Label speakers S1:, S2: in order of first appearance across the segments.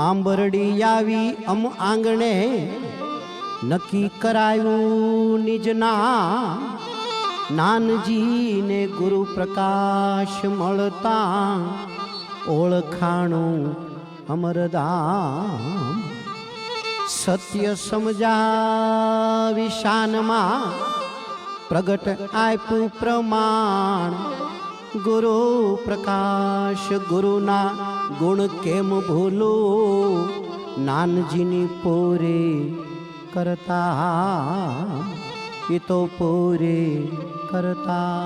S1: આંબરડી આવી અમ આંગણે નક્કી કરાયું નિજના નાનજીને ગુરુ પ્રકાશ મળતા ઓળખાણું અમરદા સત્ય સમજાવી શાનમાં પ્રગટ આપ્યું પ્રમાણ. ગુરુ પ્રકાશ ગુરુના ગુણ કેમ ભૂલો? નાનજીની પોરે કરતા એ તો પોરે કરતા.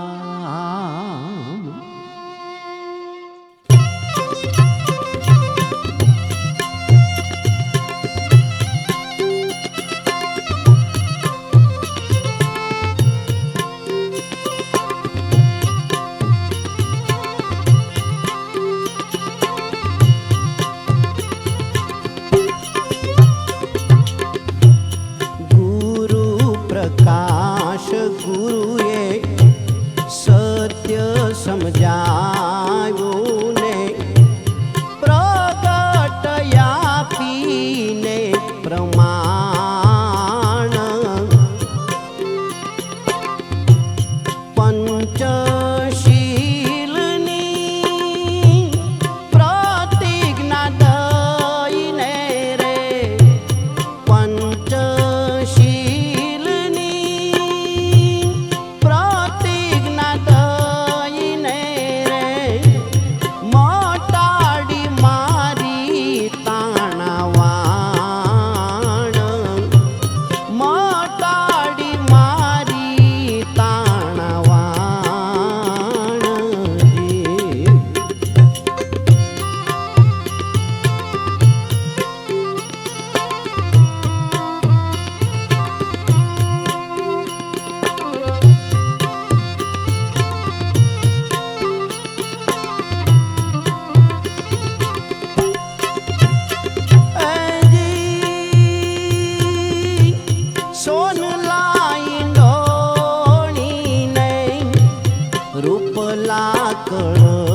S1: સત્ય Oh.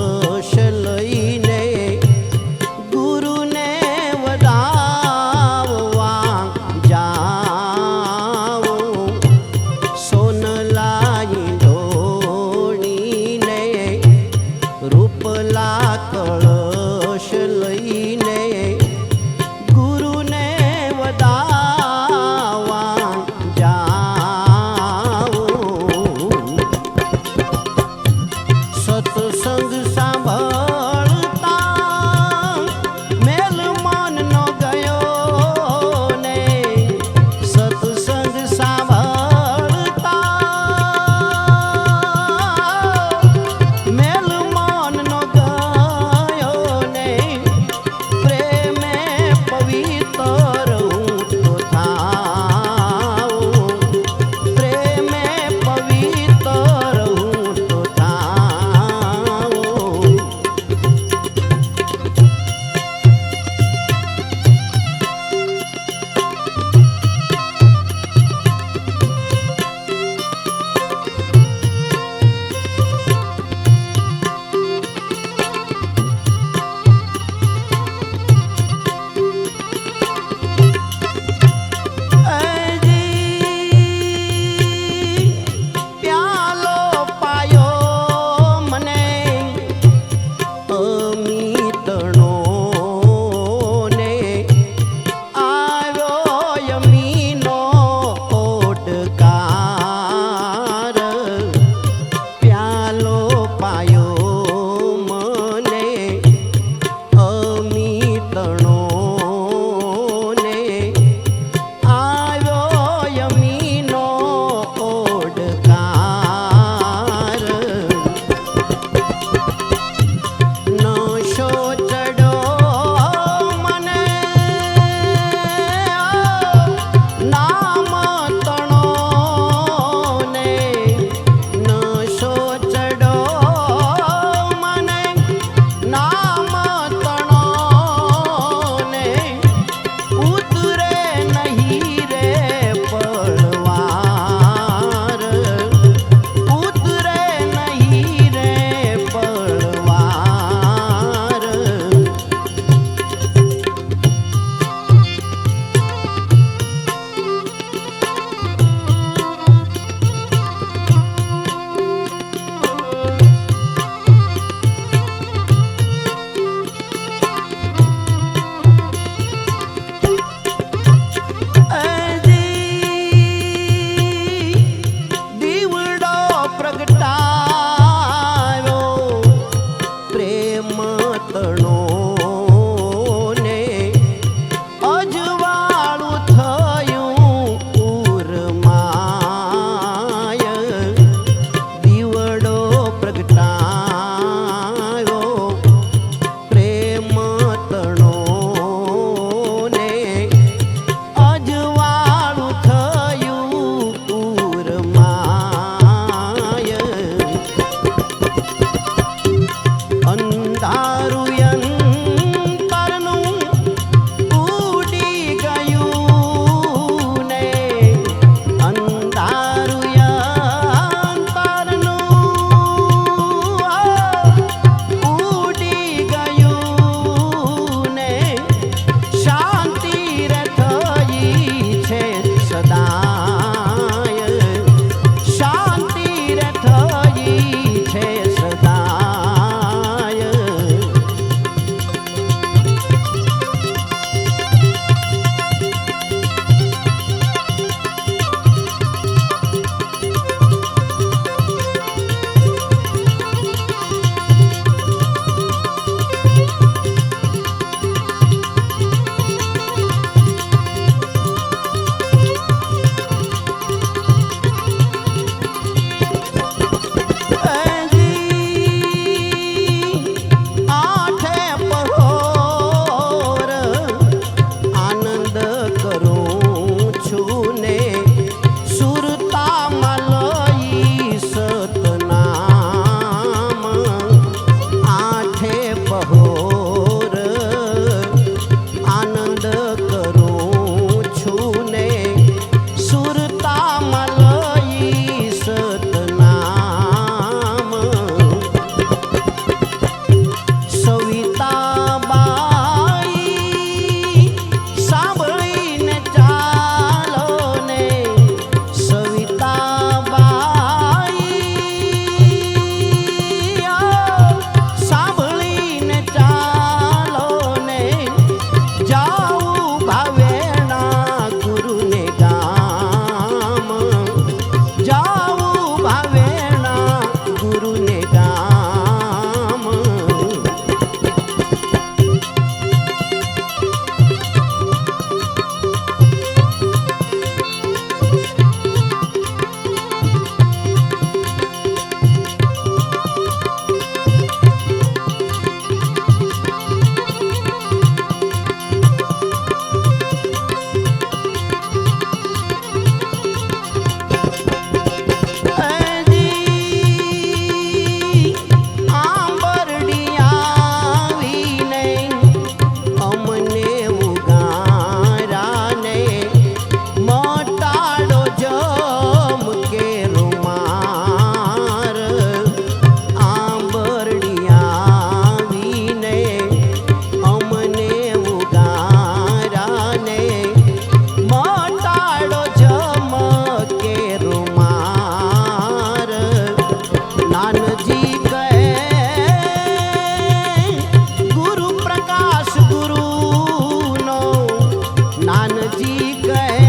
S1: कह